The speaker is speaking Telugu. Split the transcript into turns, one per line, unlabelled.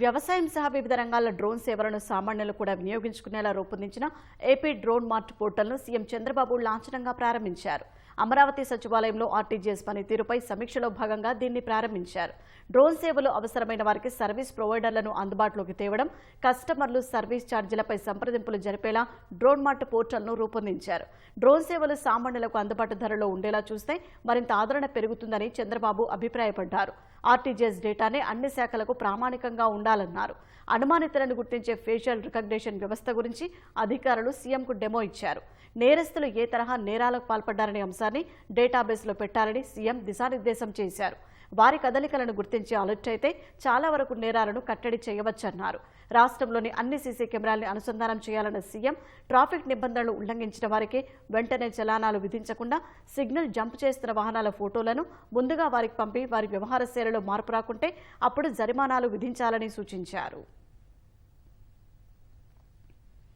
వ్యవసాయం సహా వివిధ రంగాల డ్రోన్ సేవలను సామాన్యులు కూడా వినియోగించుకునేలా రూపొందించిన ఏపీ డ్రోన్ మార్ట్ పోర్టల్ను సీఎం చంద్రబాబు లాంఛనంగా ప్రారంభించారు. అమరావతి సచివాలయంలో ఆర్టీజీఎస్ పనితీరుపై సమీక్షలో భాగంగా దీన్ని ప్రారంభించారు. డ్రోన్ సేవలు అవసరమైన వారికి సర్వీస్ ప్రొవైడర్లను అందుబాటులోకి తేవడం కస్టమర్లు సర్వీస్ ఛార్జీలపై సంప్రదింపులు జరిపేలా డ్రోన్ మార్ట్ పోర్టల్ను రూపొందించారు. డ్రోన్ సేవలు సామాన్యులకు అందుబాటు ధరలో ఉండేలా చూస్తే మరింత ఆదరణ పెరుగుతుందని చంద్రబాబు అభిప్రాయపడ్డారు. ఆర్టీజీఎస్ డేటానే అన్ని శాఖలకు ప్రామాణికంగా ఉండాలన్నారు. అనుమానితులను గుర్తించే ఫేషియల్ రికగ్నిషన్ వ్యవస్థ గురించి అధికారులు సీఎంకు డెమో ఇచ్చారు. నేరస్తులు ఏ తరహా నేరాలకు పాల్పడ్డారనే అంశాన్ని డేటాబేస్లో పెట్టాలని సీఎం దిశానిర్దేశం చేశారు. వారి కదలికలను గుర్తించి అలర్ట్ అయితే చాలా వరకు నేరాలను కట్టడి చేయవచ్చన్నారు. రాష్ట్రంలోని అన్ని సీసీ కెమెరాల్ని అనుసంధానం చేయాలన్న సీఎం ట్రాఫిక్ నిబంధనలు ఉల్లంఘించిన వారికి వెంటనే చలానాలు విధించకుండా సిగ్నల్ జంప్ చేస్తున్న వాహనాల ఫోటోలను ముందుగా వారికి పంపి వారి వ్యవహార శైలిలో మార్పు రాకుంటే అప్పుడు జరిమానాలు విధించాలని సూచించారు